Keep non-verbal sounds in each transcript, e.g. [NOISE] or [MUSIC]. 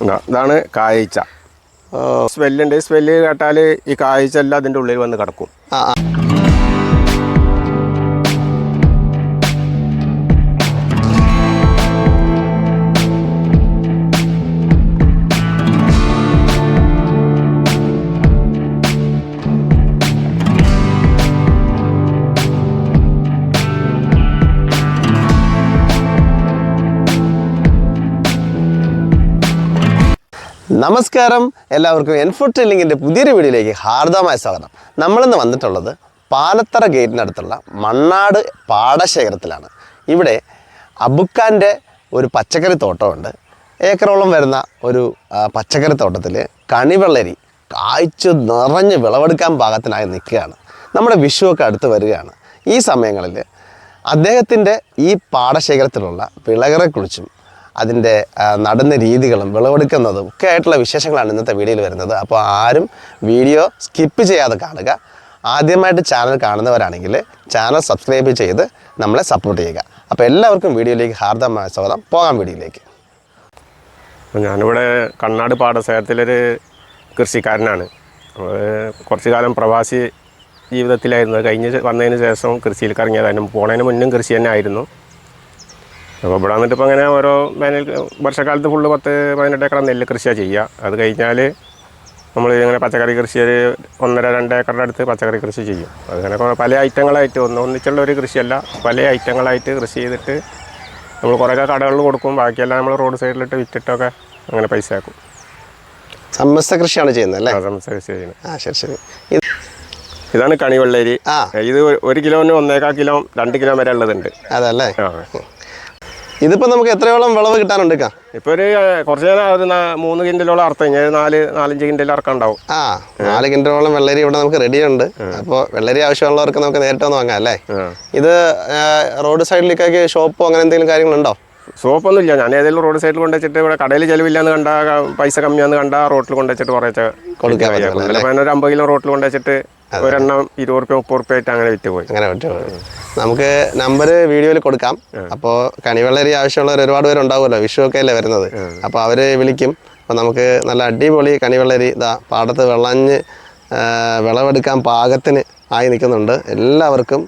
ഇതാ, ഇതാണ് കായ്ച്ച സ്മെല്ലുണ്ട്. സ്മെല്ല് കേട്ടാൽ ഈ കായ്ച്ച എല്ലാം അതിന്റെ ഉള്ളിൽ വന്ന് കിടക്കും. നമസ്കാരം. എല്ലാവർക്കും എൻഫുഡ് ടെല്ലിങ്ങിന്റെ പുതിയൊരു വീഡിയോയിലേക്ക് ഹാർദമായ സ്വാഗതം. നമ്മളിന്ന് വന്നിട്ടുള്ളത് പാലത്തറ ഗേറ്റിനടുത്തുള്ള മണ്ണാട് പാടശേഖരത്തിലാണ്. ഇവിടെ അബുക്കാന്റെ ഒരു പച്ചക്കറി തോട്ടമുണ്ട്. ഏക്കറോളം വരുന്ന ഒരു പച്ചക്കറി തോട്ടത്തിൽ കണിവെള്ളരി കായ്ച്ചു നിറഞ്ഞ് വിളവെടുക്കാൻ പാകത്തിനായി നിൽക്കുകയാണ്. നമ്മുടെ വിഷുവൊക്കെ അടുത്ത് വരികയാണ്. ഈ സമയങ്ങളിൽ അദ്ദേഹത്തിന്റെ ഈ പാടശേഖരത്തിലുള്ള വിളകളെക്കുറിച്ചും അതിന്റെ നടന്ന രീതികളും വിളവെടുക്കുന്നതും ഒക്കെ ആയിട്ടുള്ള വിശേഷങ്ങളാണ് ഇന്നത്തെ വീഡിയോയിൽ വരുന്നത്. അപ്പോൾ ആരും വീഡിയോ സ്കിപ്പ് ചെയ്യാതെ കാണുക. ആദ്യമായിട്ട് ചാനൽ കാണുന്നവരാണെങ്കിൽ ചാനൽ സബ്സ്ക്രൈബ് ചെയ്ത് നമ്മളെ സപ്പോർട്ട് ചെയ്യുക. അപ്പോൾ എല്ലാവർക്കും വീഡിയോയിലേക്ക് ഹാർദമായ സ്വാഗതം. പോകാം വീഡിയോയിലേക്ക്. ഞാനിവിടെ കണ്ണാട് പാടശേഖരത്തിലൊരു കൃഷിക്കാരനാണ്. കുറച്ചു കാലം പ്രവാസി ജീവിതത്തിലായിരുന്നു. കഴിഞ്ഞ് വന്നതിന് ശേഷം കൃഷിയിൽ കറങ്ങിയതായിരുന്നു പോണതിന് മുന്നും കൃഷി തന്നെ ആയിരുന്നു അപ്പോൾ ഇവിടെ വന്നിട്ട് ഇപ്പോൾ അങ്ങനെ ഓരോ വേനൽ വർഷക്കാലത്ത് ഫുള്ള് പത്ത് പതിനെട്ട് ഏക്കർ നെല്ല് കൃഷിയാണ് ചെയ്യുക അത് കഴിഞ്ഞാൽ നമ്മൾ ഇങ്ങനെ പച്ചക്കറി കൃഷി ഒരു ഒന്നര രണ്ട് ഏക്കറുടെ അടുത്ത് പച്ചക്കറി കൃഷി ചെയ്യും. അങ്ങനെ കുറേ പല ഐറ്റങ്ങളായിട്ട് ഒന്ന് ഒന്നിച്ചുള്ള ഒരു കൃഷിയല്ല. പല ഐറ്റങ്ങളായിട്ട് കൃഷി ചെയ്തിട്ട് നമ്മൾ കുറേ കടകളിൽ കൊടുക്കും. ബാക്കിയെല്ലാം നമ്മൾ റോഡ് സൈഡിലിട്ട് വിറ്റിട്ടൊക്കെ അങ്ങനെ പൈസ ആക്കും സമ്മസ്ത കൃഷിയാണ് ചെയ്യുന്നത് അല്ലേ? സമ്മസ്ത കൃഷി ചെയ്യുന്നത്. ആ ശരി ശരി. ഇതാണ് കണിവെള്ളരി. ആ. ഇത് ഒരു- കിലോന് ഒന്നേകാൽ കിലോ രണ്ട് കിലോ വരെ ഉള്ളതുണ്ട്. അതല്ലേ? ആ. ഇതിപ്പോൾ നമുക്ക് എത്രയോളം വിളവ് കിട്ടാനുണ്ട് ഇപ്പൊ ഒരു കുറച്ച് നേരം ഒരു മൂന്ന് കിൻഡലോളം അർത്ഥം കഴിഞ്ഞാൽ നാല് നാലഞ്ച് കിൻഡൽ ഇറക്കം ഉണ്ടാവും ആ നാല് കിൻഡലോളം വെള്ളരി ഇവിടെ നമുക്ക് റെഡിയുണ്ട്. അപ്പോൾ വെള്ളരി ആവശ്യമുള്ളവർക്ക് നമുക്ക് നേരിട്ട് വന്ന് വാങ്ങാം അല്ലേ? ഇത് റോഡ് സൈഡിലേക്കൊക്കെ ഷോപ്പോ അങ്ങനെ എന്തെങ്കിലും കാര്യങ്ങളുണ്ടോ? സോപ്പൊന്നുമില്ല ഞാൻ ഏതെങ്കിലും റോഡ് സൈഡിൽ കൊണ്ടുവച്ചിട്ട് ഇവിടെ കടയിൽ ചെലവില്ലാന്ന് കണ്ട പൈസ കമ്മിയാന്ന് കണ്ട റോട്ടിൽ കൊണ്ടുവച്ചിട്ട് കുറേശ്ശെ കൊടുക്കാൻ അതിനൊരു അമ്പത് കിലോ റോട്ടിൽ കൊണ്ടുവച്ചിട്ട് ഒരെണ്ണം ഇരുപത് റുപ്യ മുപ്പത് റുപ്യ ആയിട്ട് അങ്ങനെ വിറ്റ് പോയി അങ്ങനെ വിറ്റ് പോയി നമുക്ക് നമ്പർ വീഡിയോയിൽ കൊടുക്കാം. അപ്പോൾ കണിവെള്ളരി ആവശ്യമുള്ളവർ ഒരുപാട് പേരുണ്ടാവുമല്ലോ വിഷു ഒക്കെ അല്ലേ വരുന്നത്? അപ്പോൾ അവർ വിളിക്കും. അപ്പോൾ നമുക്ക് നല്ല അടിപൊളി കണിവെള്ളരി ഇതാ പാടത്ത് വെള്ളഞ്ഞ് വിളവെടുക്കാൻ പാകത്തിന് ആയി നിൽക്കുന്നുണ്ട്. എല്ലാവർക്കും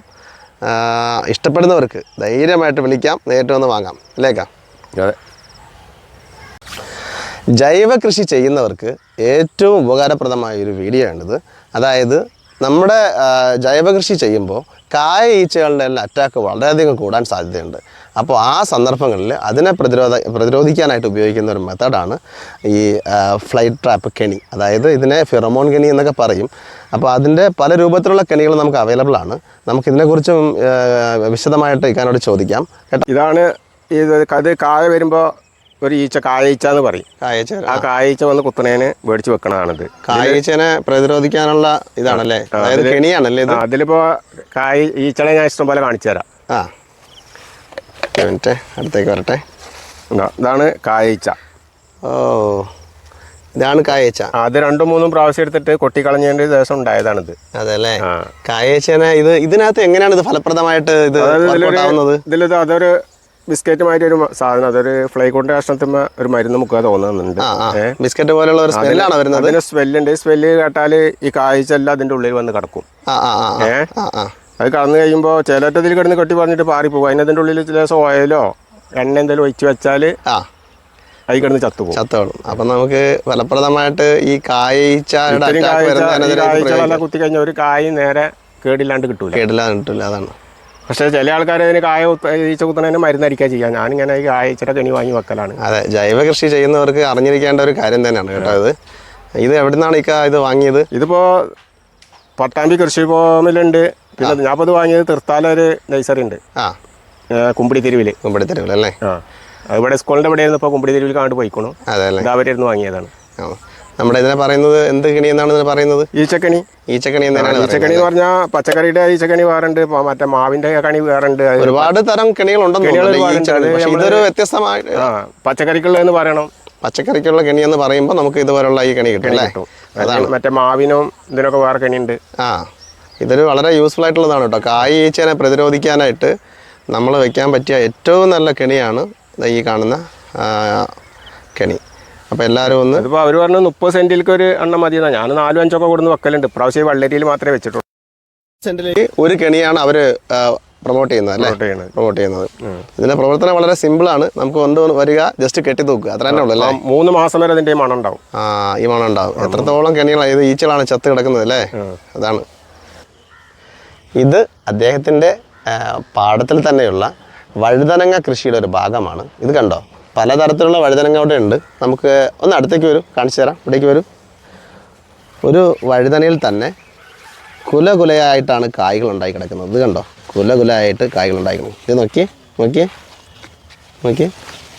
ഇഷ്ടപ്പെടുന്നവർക്ക് ധൈര്യമായിട്ട് വിളിക്കാം. നേരിട്ട് വന്ന് വാങ്ങാം. അല്ലേക്കാം അതെ. ജൈവ കൃഷി ചെയ്യുന്നവർക്ക് ഏറ്റവും ഉപകാരപ്രദമായ ഒരു വീഡിയോ ആണിത് അതായത് നമ്മുടെ ജൈവകൃഷി ചെയ്യുമ്പോൾ കായ ഈച്ചകളുടെ എല്ലാം അറ്റാക്ക് വളരെയധികം കൂടാൻ സാധ്യതയുണ്ട്. അപ്പോൾ ആ സന്ദർഭങ്ങളിൽ അതിനെ പ്രതിരോധ പ്രതിരോധിക്കാനായിട്ട് ഉപയോഗിക്കുന്ന ഒരു മെത്തേഡാണ് ഈ ഫ്ലൈറ്റ് ട്രാപ്പ് കെണി. അതായത് ഇതിനെ ഫിറമോൺ കെണി എന്നൊക്കെ പറയും. അപ്പോൾ അതിന്റെ പല രൂപത്തിലുള്ള കെണികൾ നമുക്ക് അവൈലബിൾ ആണ്. നമുക്കിതിനെക്കുറിച്ചും ഇതിനെക്കുറിച്ചും വിശദമായിട്ട് ഇക്കാനോട് ചോദിക്കാം. കേട്ടോ? ഇതാണ് ഇത് അത് കായ വരുമ്പോൾ ഒരു ഈച്ച കായച്ച എന്ന് പറയും. കായച്ച. ആ കായച്ച വന്ന് കുത്തനേന് മേടിച്ച് വെക്കണതാണിത്. കായീച്ചനെ പ്രതിരോധിക്കാനുള്ള ഇതാണല്ലേ? അതായത് കെണിയാണല്ലേ ഇത്? അതിലിപ്പോ കായ് ഈച്ചളെ ഞാൻ ഇഷ്ടം പോലെ കാണിച്ചു തരാം. ആ. മിനിറ്റ് അടുത്തേക്ക് വരട്ടെ. ഇതാ, ഇതാണ് കായീച്ച. ഓ ഇതാണ് കായച്ച. അത് രണ്ടും മൂന്നും പ്രാവശ്യം എടുത്തിട്ട് കൊട്ടിക്കളഞ്ഞതിന്റെ ദിവസം ഉണ്ടായതാണിത്. അതല്ലേ. കായച്ചനെ ഇത് ഇതിനകത്ത് എങ്ങനെയാണ് ഇത് ഫലപ്രദമായിട്ട് ഇത് ഇതിലൊരു അതൊരു ബിസ്ക്കറ്റ് മാതിരി ഒരു സാധനം അതൊരു ഫ്ലൈക്കോണ്ട് കഷ്ണത്തിന്മ ഒരു മരുന്ന് മുക്കുക തോന്നുന്നുണ്ട്? ബിസ്ക്കറ്റ് പോലെയുള്ള ഒരു സ്മെല്ലാണ് വരുന്നത്. അതിന് സ്മെല്ലുണ്ട് സ്മെല്ല് കേട്ടാൽ ഈ കാഴ്ചയെല്ലാം എല്ലാം അതിന്റെ ഉള്ളിൽ വന്ന് കിടക്കും. ആ ആ ആ ആ, ഏ? ആ ആ. അത് കടന്നു കഴിയുമ്പോൾ ചിലറ്റതിൽ കിടന്ന് കെട്ടി പറഞ്ഞിട്ട് പാറിപ്പോകും. അതിനതിന്റെ ഉള്ളിൽ ചില ഓയിലോ എണ്ണ എന്തെങ്കിലും ഒഴിച്ച് വെച്ചാൽ ആ. അതിൽ കിടന്ന് ചത്തുപോകും. ചത്തോളും. അപ്പൊ നമുക്ക് ഫലപ്രദമായിട്ട് ഈ കായച്ചയുടെ കുത്തി കഴിഞ്ഞാൽ ഒരു കായ് നേരെ കേടില്ലാണ്ട് കിട്ടൂല. കേടില്ലാണ്ട് കിട്ടൂല അതാണ്. പക്ഷേ ചില ആൾക്കാർ അതിന് കായ ഈച്ച കുത്തണതിന് മരുന്നരിക്കുക ചെയ്യാം. ഞാനിങ്ങനെ ഈ കായ ഇച്ചിരി കെണി വാങ്ങി വെക്കലാണ്. അതെ ജൈവ കൃഷി ചെയ്യുന്നവർക്ക് അറിഞ്ഞിരിക്കേണ്ട ഒരു കാര്യം തന്നെയാണ് കേട്ടോ ഇത്. ഇത് എവിടെ നിന്നാണ് ഇക്ക ഇത് വാങ്ങിയത്? ഇതിപ്പോൾ പട്ടാമ്പി കൃഷി ഭവനിലുണ്ട് പിന്നെ ഞാൻ ഇപ്പോൾ ഇത് വാങ്ങിയത് തീർത്താല ഒരു നഴ്സറി ഉണ്ട്. ആ. കുമ്പിടി തെരുവിൽ കുമ്പിടി തെരുവിൽ അല്ലേ? ആ. ഇവിടെ സ്കൂളിന്റെ ഇവിടെ ആയിരുന്നു ഇപ്പോൾ കുമ്പിടി തെരുവിൽ കാണ്ട് പോയിക്കണു. അതെ അല്ലേ? അവരായിരുന്നു വാങ്ങിയതാണ്. ആ. നമ്മുടെ ഇതിനെ പറയുന്നത് എന്ത് കെണി എന്നാണ് ഇതിനെ പറയുന്നത്? ഈച്ചക്കണി. ഈച്ചക്കണി എന്നാണ് ഈച്ചക്കണി എന്ന് പറഞ്ഞാൽ പച്ചക്കറിയുടെ ഈച്ചക്കണി വേറുണ്ട് മറ്റേ മാവിന്റെ കണി വേറുണ്ട്. ഒരുപാട് തരം നമ്മൾ ഇതൊരു വ്യത്യസ്തമായ പച്ചക്കറിക്കുള്ള പച്ചക്കറിക്കുള്ളതെന്ന് പറയണം. പച്ചക്കറിക്കുള്ള കെണി എന്ന് പറയുമ്പോൾ നമുക്ക് ഇതുപോലുള്ള ഈ കണി കിട്ടും അതാണ്. മറ്റേ മാവിനും ഇതിനൊക്കെ വേറെ കെണിയുണ്ട്. ആ ഇതൊരു വളരെ യൂസ്ഫുൾ ആയിട്ടുള്ളതാണ് കേട്ടോ. കായ് ഈച്ചനെ പ്രതിരോധിക്കാനായിട്ട് നമ്മൾ വെക്കാൻ പറ്റിയ ഏറ്റവും നല്ല കെണിയാണ് ഈ കാണുന്ന കെണി. അപ്പോൾ എല്ലാവരും ഒന്ന് ഇപ്പൊ അവർ പറഞ്ഞു മുപ്പത് സെന്റിലേക്ക് ഒരു എണ്ണം മതി എന്നാ. ഞാൻ നാലും അഞ്ചൊക്കെ കൊടുന്ന് വെക്കലുണ്ട്. പ്രാവശ്യം വെള്ളരിയിൽ മാത്രമേ വെച്ചിട്ടുള്ളൂ. സെന്റിലേക്ക് ഒരു കെണിയാണ് അവർ പ്രൊമോട്ട് ചെയ്യുന്നത് അല്ലേ. പ്രൊമോട്ട് ചെയ്യുന്നത്. ഇതിന്റെ പ്രവർത്തനം വളരെ സിമ്പിൾ ആണ്. നമുക്ക് കൊണ്ട് വരിക ജസ്റ്റ് കെട്ടി തൂക്കുക. അത്ര തന്നെ ഉള്ളൂ അല്ലേ? മൂന്ന് മാസം വരെ അതിന്റെ മണം ഉണ്ടാവും. ആ ഈ മണം ഉണ്ടാവും. എത്രത്തോളം കെണികളാണ് ഇത് ഈച്ചകളാണ് ചത്ത് കിടക്കുന്നത് അല്ലേ? അതാണ്. ഇത് അദ്ദേഹത്തിന്റെ പാടത്തിൽ തന്നെയുള്ള വഴുതനങ്ങ കൃഷിയുടെ ഒരു ഭാഗമാണ്. ഇത് കണ്ടോ? പലതരത്തിലുള്ള വഴുതനങ്ങ അവിടെ ഉണ്ട്. നമുക്ക് ഒന്ന് അടുത്തേക്ക് വരും. കാണിച്ചു തരാം. ഇവിടേക്ക് വരും. ഒരു വഴുതനയിൽ തന്നെ കുല കുലയായിട്ടാണ് കായ്കൾ ഉണ്ടായി കിടക്കുന്നത്. ഇത് കണ്ടോ? കുല കുലയായിട്ട് കായ്കൾ ഉണ്ടായി കിടക്കുന്നത് ഇത് നോക്കി നോക്കി നോക്കി.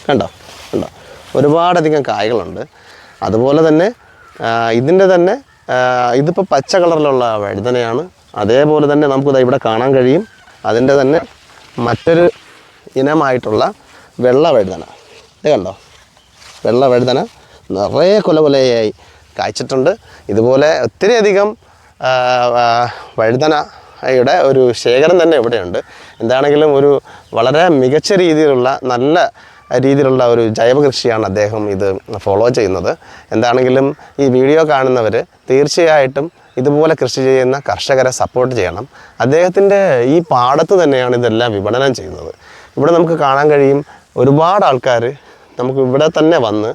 കണ്ടോ? കണ്ടോ? ഒരുപാടധികം കായ്കളുണ്ട്. അതുപോലെ തന്നെ ഇതിന്റെ തന്നെ ഇതിപ്പോൾ പച്ച കളറിലുള്ള വഴുതനയാണ്. അതേപോലെ തന്നെ നമുക്കിത് ഇവിടെ കാണാൻ കഴിയും. അതിന്റെ തന്നെ മറ്റൊരു ഇനമായിട്ടുള്ള വെള്ള വഴുതന. ഇത് കണ്ടോ? വെള്ള വഴുതന നിറയെ കൊല കൊലയായി കായ്ച്ചിട്ടുണ്ട്. ഇതുപോലെ ഒത്തിരിയധികം വഴുതനയുടെ ഒരു ശേഖരം തന്നെ ഇവിടെയുണ്ട്. എന്താണെങ്കിലും ഒരു വളരെ മികച്ച രീതിയിലുള്ള നല്ല രീതിയിലുള്ള ഒരു ജൈവ കൃഷിയാണ് അദ്ദേഹം ഇത് ഫോളോ ചെയ്യുന്നത്. എന്താണെങ്കിലും ഈ വീഡിയോ കാണുന്നവർ തീർച്ചയായിട്ടും ഇതുപോലെ കൃഷി ചെയ്യുന്ന കർഷകരെ സപ്പോർട്ട് ചെയ്യണം. അദ്ദേഹത്തിന്റെ ഈ പാടത്ത് തന്നെയാണ് ഇതെല്ലാം വിപണനം ചെയ്യുന്നത്. ഇവിടെ നമുക്ക് കാണാൻ കഴിയും ഒരുപാട് ആൾക്കാർ നമുക്ക് ഇവിടെ തന്നെ വന്ന്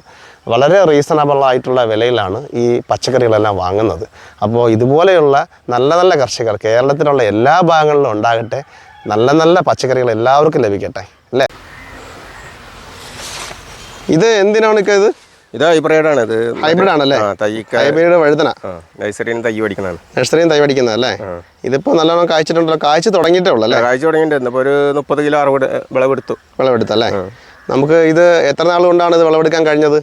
വളരെ റീസണബിൾ ആയിട്ടുള്ള വിലയിലാണ് ഈ പച്ചക്കറികളെല്ലാം വാങ്ങുന്നത്. അപ്പോൾ ഇതുപോലെയുള്ള നല്ല നല്ല കർഷകർ കേരളത്തിലുള്ള എല്ലാ ഭാഗങ്ങളിലും ഉണ്ടാകട്ടെ നല്ല നല്ല പച്ചക്കറികൾ എല്ലാവർക്കും ലഭിക്കട്ടെ അല്ലേ? ഇത് എന്തിനാണ് ഇക്ക ഇത്? ഇത് ആണ് ഇത്. ഹൈബ്രിഡ് ആണല്ലേ ഹൈബ്രിഡ് വഴുതന. ആ നഴ്സറിന്ന് തൈ തൈ പഠിക്കുന്നത് അല്ലേ? ഇതിപ്പോ നല്ലോണം കായ്ച്ചിട്ടുണ്ടല്ലോ. കാഴ്ച തുടങ്ങിയിട്ടേ ഉള്ളൂ അല്ലേ? കാഴ്ച തുടങ്ങിയിട്ടുണ്ട്. ഒരു മുപ്പത് കിലോ അറുപത് വിളവെടുത്തു. വിളവെടുത്തല്ലേ നമുക്ക് ഇത് എത്ര നാൾ കൊണ്ടാണ് ഇത് വിളവെടുക്കാൻ കഴിഞ്ഞത്?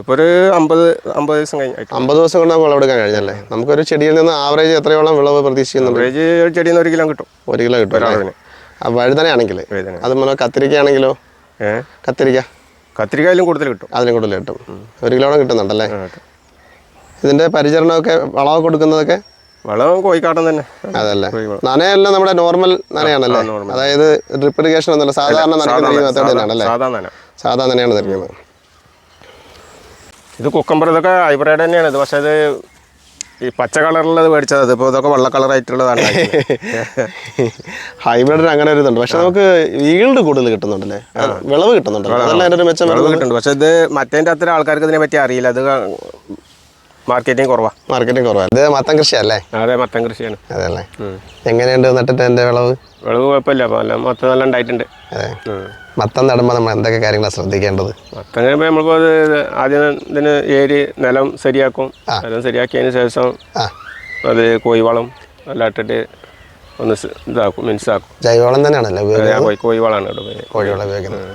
ഇപ്പോൾ ഒരു അമ്പത് അമ്പത് ദിവസം കഴിഞ്ഞു അമ്പത് ദിവസം കൊണ്ട് നമുക്ക് വിളവെടുക്കാൻ കഴിഞ്ഞല്ലേ നമുക്കൊരു ചെടിയിൽ നിന്ന് ആവറേജ് എത്രയോളം വിളവ് പ്രതീക്ഷിക്കുന്നുണ്ട്? ആവറേജ് ഒരു ചെടിയിൽ നിന്ന് ഒരു കിലോ കിട്ടും. ഒരു കിലോ കിട്ടും? ഒരാളിന്. ആ വഴുതനയാണെങ്കിൽ വഴുതന. അതുപോലെ കത്തിരിക്കയാണെങ്കിലോ? കത്തിരിക്ക. കത്തിരിക്കായാലും കൂടുതൽ കിട്ടും. അതിലും കൂടുതൽ കിട്ടും. ഒരു കിലോടെ കിട്ടുന്നുണ്ടല്ലേ? ഇതിന്റെ പരിചരണമൊക്കെ വളവ് കൊടുക്കുന്നതൊക്കെ വളം കോഴിക്കാട്ടം തന്നെ. അതല്ലേ. നനയല്ല. നമ്മുടെ നോർമൽ നനയാണല്ലേ? അതായത് ഡ്രിപ്പ് ഇറിഗേഷൻ ഒന്നല്ല സാധാരണ നനയാണല്ലേ? സാധാ നന. സാധാ നനയാണ് തരുന്നത് ഇത് കുക്കമ്പർ ഇതൊക്കെ ഹൈബ്രിഡ് തന്നെയാണ്. ഇത് പക്ഷേ ഇത് ഈ പച്ച കളറുള്ളത് മേടിച്ചത്. ഇപ്പോൾ ഇതൊക്കെ വെള്ള കളറായിട്ടുള്ളതാണ് ഹൈബ്രിഡിന് [LAUGHS] അങ്ങനെ ഒരു ഇതുണ്ട്. പക്ഷെ നമുക്ക് ഈൽഡ് കൂടുതൽ കിട്ടുന്നുണ്ടല്ലേ? വിളവ് കിട്ടുന്നുണ്ടല്ലോ. അതല്ല അതിന്റെ ഒരു മെച്ചം വിളവ് കിട്ടുന്നുണ്ട്. പക്ഷേ ഇത് മറ്റേന്റെ അത്ര ആൾക്കാർക്ക് ഇതിനെ പറ്റി അറിയില്ല. അത് മാർക്കറ്റിംഗ് കുറവാ. മാർക്കറ്റിംഗ് കുറവാ. ഇത് മത്തം കൃഷിയല്ലേ? അതെ മത്തൻ കൃഷിയാണ്. അതല്ലേ. എങ്ങനെയുണ്ട് നട്ടിട്ട് എന്റെ വിളവ്? വിളവ് കുഴപ്പമില്ല. നല്ല മൊത്തം നല്ല ഉണ്ടായിട്ടുണ്ട്. അതെ. മത്തം നടുമ്പോൾ നമ്മൾ എന്തൊക്കെ കാര്യങ്ങളാണ് ശ്രദ്ധിക്കേണ്ടത്? മത്തം കഴിയുമ്പോൾ നമ്മളിപ്പോൾ അത് ആദ്യം ഇതിന് ഏരി നിലം ശരിയാക്കും. നിലം ശരിയാക്കിയതിന് ശേഷം അത് കോഴിവളം എല്ലാം ഇട്ടിട്ട് ഒന്ന് ഇതാക്കും മിൻസാക്കും. ജൈവവളം തന്നെയാണല്ലേ കോഴിവളമാണ് ഇവിടെ കോഴിവളം ഉപയോഗിക്കുന്നത്.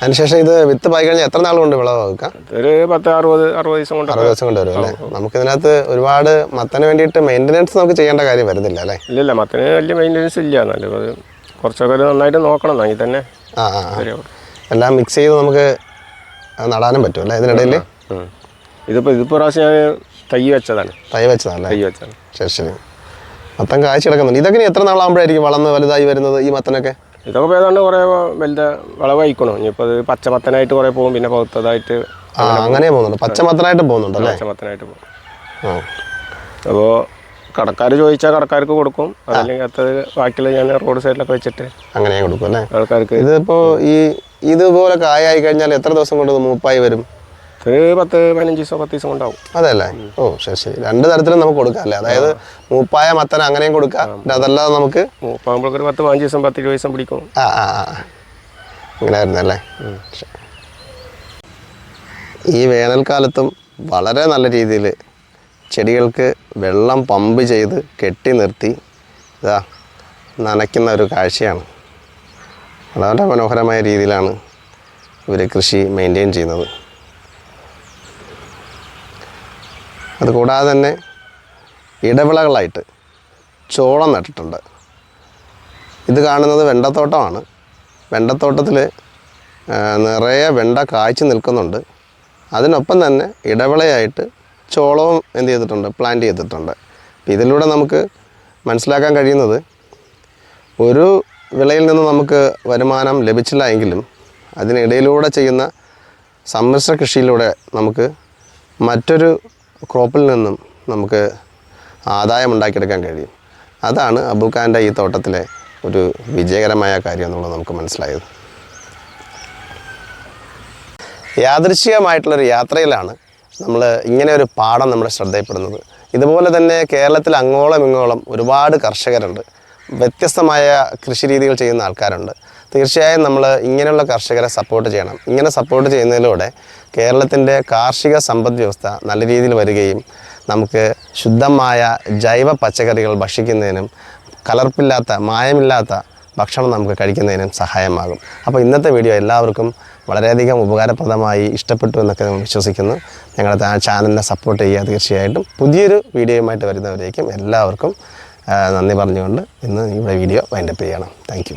അതിനുശേഷം ഇത് വിത്ത് പായി കഴിഞ്ഞാൽ എത്ര നാൾ കൊണ്ട് വിളവ് വെക്കാം? ഒരു പത്ത് അറുപത് അറുപത് ദിവസം കൊണ്ട് അറുപത് ദിവസം കൊണ്ട് വരും അല്ലേ? നമുക്ക് ഇതിനകത്ത് ഒരുപാട് മത്തന് വേണ്ടിയിട്ട് മെയിന്റനൻസ് നമുക്ക് ചെയ്യേണ്ട കാര്യം വരുന്നില്ല അല്ലേ? ഇല്ലല്ല മത്തന് വലിയ മെയിന്റനൻസ് ഇല്ല. നല്ലത് കുറച്ചൊക്കെ നന്നായിട്ട് നോക്കണം. എന്നാൽ തന്നെ ആ ആ. എല്ലാം മിക്സ് ചെയ്ത് നമുക്ക് നടാനും പറ്റും അല്ലേ? ഇതിനിടയിൽ. ഇതിപ്പോൾ ഇതിപ്പോൾ പ്രാവശ്യം ഞാൻ തൈ വെച്ചതാണ്. തൈ വെച്ചതാണ് തൈ വെച്ചതാണ്. ശരി ശരി. മത്തം കാഴ്ച കിടക്കുന്നുണ്ട്. ഇതൊക്കെ എത്ര നാളാകുമ്പോഴായിരിക്കും വളർന്ന് വലുതായി വരുന്നത് ഈ മത്തനൊക്കെ? ഇതൊക്കെ ഏതാണ്ട് കുറേ വലുത വിളവായിക്കണോ. ഇനിയിപ്പോൾ അത് പച്ചമത്തനായിട്ട് കുറേ പോകും പിന്നെ പൗത്തതായിട്ട് അങ്ങനെ പോകുന്നുണ്ട്. പച്ചമത്തനായിട്ട് പോകുന്നുണ്ട് അല്ലേ പച്ചമത്തനായിട്ട് പോകും. അപ്പോ അപ്പോൾ കടക്കാർ ചോദിച്ചാൽ കടക്കാർക്ക് കൊടുക്കും. അതല്ലെങ്കിൽ അത് ബാക്കിയുള്ള ഞാൻ റോഡ് സൈഡിലൊക്കെ വെച്ചിട്ട് അങ്ങനെ കൊടുക്കും അല്ലേ? ആൾക്കാർക്ക് ഇതിപ്പോൾ ഈ ഇതുപോലെ കായായി കഴിഞ്ഞാൽ എത്ര ദിവസം കൊണ്ട് മൂപ്പായി വരും? ഒരു പത്ത് പതിനഞ്ച് ദിവസം പത്ത് ദിവസം അതല്ലേ? ഓ ശരി ശരി. രണ്ട് തരത്തിലും നമുക്ക് കൊടുക്കാം അല്ലേ? അതായത് മൂപ്പായ മത്തൻ അങ്ങനെയും കൊടുക്കാം. അതല്ലാതെ നമുക്ക് മൂപ്പാകുമ്പോഴേക്ക് ഒരു പത്ത് പതിനഞ്ച് ദിവസം പത്ത് ഇരുപത് ദിവസം പിടിക്കും. ആ ആ ആ. അങ്ങനെ ആയിരുന്നല്ലേ ഈ വേനൽക്കാലത്തും വളരെ നല്ല രീതിയിൽ ചെടികൾക്ക് വെള്ളം പമ്പ് ചെയ്ത് കെട്ടി നിർത്തി ഇതാ നനയ്ക്കുന്ന ഒരു കാഴ്ചയാണ്. വളരെ മനോഹരമായ രീതിയിലാണ് ഇവർ കൃഷി മെയിന്റെയിൻ ചെയ്യുന്നത്. അതുകൂടാതെ തന്നെ ഇടവിളകളായിട്ട് ചോളം നട്ടിട്ടുണ്ട്. ഇത് കാണുന്നത് വെണ്ടത്തോട്ടമാണ്. വെണ്ടത്തോട്ടത്തിൽ നിറയെ വെണ്ട കായ്ച്ചു നിൽക്കുന്നുണ്ട്. അതിനൊപ്പം തന്നെ ഇടവിളയായിട്ട് ചോളവും എന്ത് ചെയ്തിട്ടുണ്ട് പ്ലാന്റ് ചെയ്തിട്ടുണ്ട്. അപ്പം ഇതിലൂടെ നമുക്ക് മനസ്സിലാക്കാൻ കഴിയുന്നത് ഒരു വിളയിൽ നിന്ന് നമുക്ക് വരുമാനം ലഭിച്ചില്ല എങ്കിലും അതിനിടയിലൂടെ ചെയ്യുന്ന സമ്മിശ്ര കൃഷിയിലൂടെ നമുക്ക് മറ്റൊരു ക്രോപ്പിൽ നിന്നും നമുക്ക് ആദായം ഉണ്ടാക്കിയെടുക്കാൻ കഴിയും. അതാണ് അബുഖാന്റെ ഈ തോട്ടത്തിലെ ഒരു വിജയകരമായ കാര്യം എന്നുള്ളത് നമുക്ക് മനസ്സിലായത്. യാദൃശ്ചികമായിട്ടുള്ളൊരു യാത്രയിലാണ് നമ്മൾ ഇങ്ങനെ ഒരു പാഠം നമ്മുടെ ശ്രദ്ധയിൽപ്പെടുന്നത്. ഇതുപോലെ തന്നെ കേരളത്തിൽ അങ്ങോളം ഇങ്ങോളം ഒരുപാട് കർഷകരുണ്ട്. വ്യത്യസ്തമായ കൃഷി രീതികൾ ചെയ്യുന്ന ആൾക്കാരുണ്ട്. തീർച്ചയായും നമ്മൾ ഇങ്ങനെയുള്ള കർഷകരെ സപ്പോർട്ട് ചെയ്യണം. ഇങ്ങനെ സപ്പോർട്ട് ചെയ്യുന്നതിലൂടെ കേരളത്തിന്റെ കാർഷിക സമ്പദ് വ്യവസ്ഥ നല്ല രീതിയിൽ വരികയും നമുക്ക് ശുദ്ധമായ ജൈവ പച്ചക്കറികൾ ഭക്ഷിക്കുന്നതിനും കലർപ്പില്ലാത്ത മായമില്ലാത്ത ഭക്ഷണം നമുക്ക് കഴിക്കുന്നതിനും സഹായമാകും. അപ്പോൾ ഇന്നത്തെ വീഡിയോ എല്ലാവർക്കും വളരെയധികം ഉപകാരപ്രദമായി ഇഷ്ടപ്പെട്ടു എന്നൊക്കെ വിശ്വസിക്കുന്നു. ഞങ്ങളുടെ ചാനലിനെ സപ്പോർട്ട് ചെയ്യുക തീർച്ചയായിട്ടും. പുതിയൊരു വീഡിയോയുമായിട്ട് വരുന്നവരേക്കും എല്ലാവർക്കും നന്ദി പറഞ്ഞുകൊണ്ട് ഇന്ന് ഇവിടെ വീഡിയോ വൈൻഡപ്പ് ചെയ്യണം. താങ്ക്